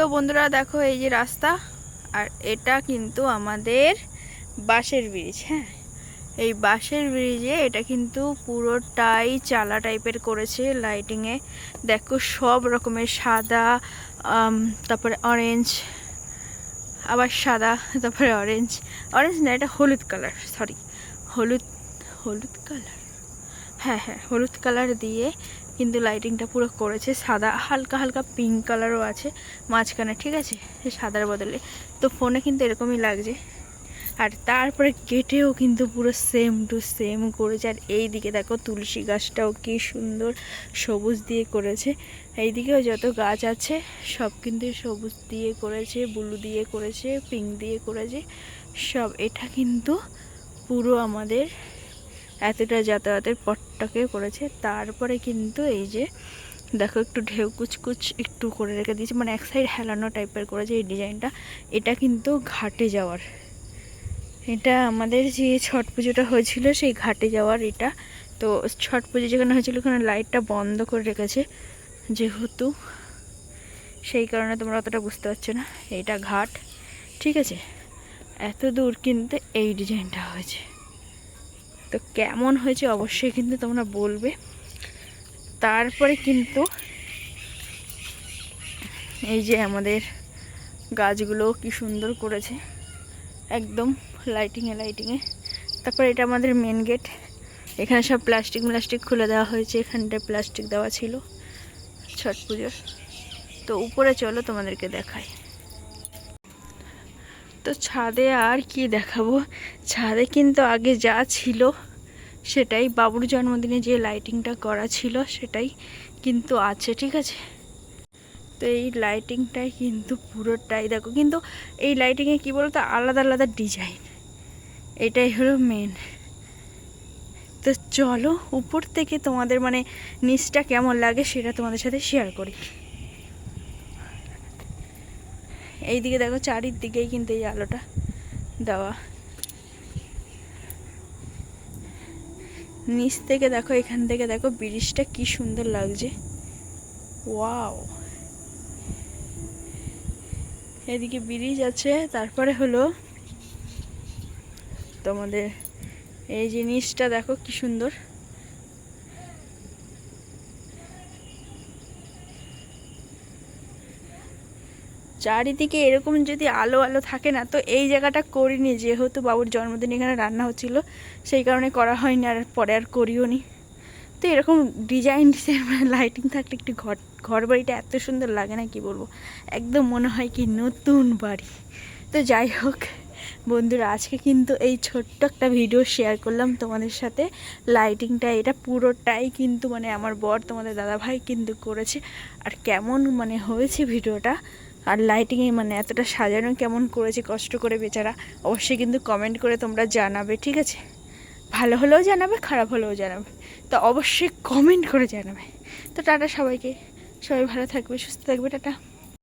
তো বন্ধুরা দেখো এই যে রাস্তা, আর এটা কিন্তু আমাদের বাঁশের ব্রিজ হ্যাঁ? এই বাঁশের ব্রিজে এটা কিন্তু পুরোটাই চালা টাইপের করেছে লাইটিংয়ে দেখো সব রকমের সাদা তারপরে অরেঞ্জ আবার সাদা, তারপরে অরেঞ্জ অরেঞ্জ না, এটা হলুদ কালার সরি হলুদ হলুদ কালার হ্যাঁ হ্যাঁ হলুদ কালার দিয়ে কিন্তু লাইটিংটা পুরো করেছে। সাদা, হালকা হালকা পিঙ্ক কালারও আছে মাঝখানে, ঠিক আছে? সাদার বদলে। তো ফোনে কিন্তু এরকমই লাগছে। আর তারপরে গেটেও কিন্তু পুরো সেম টু সেম করেছে। আর এই দিকে দেখো তুলসী গাছটাও কি সুন্দর সবুজ দিয়ে করেছে। এইদিকেও যত গাছ আছে, সব কিন্তু সবুজ দিয়ে করেছে ব্লু দিয়ে করেছে পিঙ্ক দিয়ে করেছে। সব, এটা কিন্তু পুরো আমাদের এতটা যাতায়াতের পথটাকে করেছে। তারপরে কিন্তু এই যে, দেখো একটু ঢেউ কুচকুচ একটু করে রেখে দিয়েছে। মানে এক সাইড হেলানো টাইপের করেছে এই ডিজাইনটা এটা কিন্তু ঘাটে যাওয়ার। এটা আমাদের যে ছট পুজোটা হয়েছিল, সেই ঘাটে যাওয়ার এটা। তো ছট পুজো যেখানে হয়েছিল, ওখানে লাইটটা বন্ধ করে রেখেছে যেহেতু। সেই কারণে তোমরা অতটা বুঝতে পারছ না। এটা ঘাট। ঠিক আছে? এত দূর কিন্তু এই ডিজাইনটা হয়েছে। তো কেমন হয়েছে অবশ্যই কিন্তু তোমরা বলবে। তারপরে কিন্তু এই যে আমাদের গাছগুলো কি সুন্দর করেছে। একদম লাইটিংয়ে লাইটিংয়ে তারপরে এটা আমাদের মেন গেট এখানে সব প্লাস্টিক প্লাস্টিক খুলে দেওয়া হয়েছে। এখানটায় প্লাস্টিক দেওয়া ছিল। ছট পুজোর। তো উপরে চলো তোমাদেরকে দেখাই। তো ছাদে আর কি দেখাবো? ছাদে কিন্তু আগে যা ছিল সেটাই। বাবুর জন্মদিনে যে লাইটিংটা করা ছিল সেটাই কিন্তু আছে, ঠিক আছে? তো এই লাইটিংটাই কিন্তু পুরোটাই। দেখো, কিন্তু এই লাইটিংয়ে কী বলতো? আলাদা আলাদা ডিজাইন এটাই হলো মেন তো চলো, উপর থেকে তোমাদের মানে নিচটা কেমন লাগে সেটা তোমাদের সাথে শেয়ার করি। এইদিকে দেখো চারিদিকেই কিন্তু এই আলোটা দেওয়া। নিচ থেকে দেখো, এখান থেকে দেখো ব্রিজটা কি সুন্দর লাগছে। ওয়াও। এদিকে ব্রিজ আছে, তারপরে হলো তোমাদের এই জিনিসটা দেখো কি সুন্দর। চারিদিকে এরকম যদি আলো আলো থাকে না, তো এই জায়গাটা করিনি। যেহেতু বাবুর জন্মদিন এখানে রান্না হচ্ছিল, সেই কারণে করা হয়নি আর পরে আর করিও নি। তো এরকম ডিজাইন ডিজাইন লাইটিং থাকলে একটু ঘর ঘর বাড়িটা এত সুন্দর লাগে না, কি বলব? একদম মনে হয় কি নতুন বাড়ি। তো যাই হোক, বন্ধুরা, আজকে কিন্তু এই ছোট্ট একটা ভিডিও শেয়ার করলাম তোমাদের সাথে। লাইটিংটা এটা পুরোটাই কিন্তু মানে আমার বর তোমাদের দাদাভাই কিন্তু করেছে। আর কেমন মানে হয়েছে ভিডিওটা আর লাইটিংয়ে মানে এতটা সাজানো কেমন করেছে, কষ্ট করে বেচারা, অবশ্যই কিন্তু কমেন্ট করে তোমরা জানাবে, ঠিক আছে? ভালো হলেও জানাবে, খারাপ হলেও জানাবে। তো অবশ্যই কমেন্ট করে জানাবে। তো টাটা সবাইকে। সবাই ভালো থাকবে, সুস্থ থাকবে, টাটা।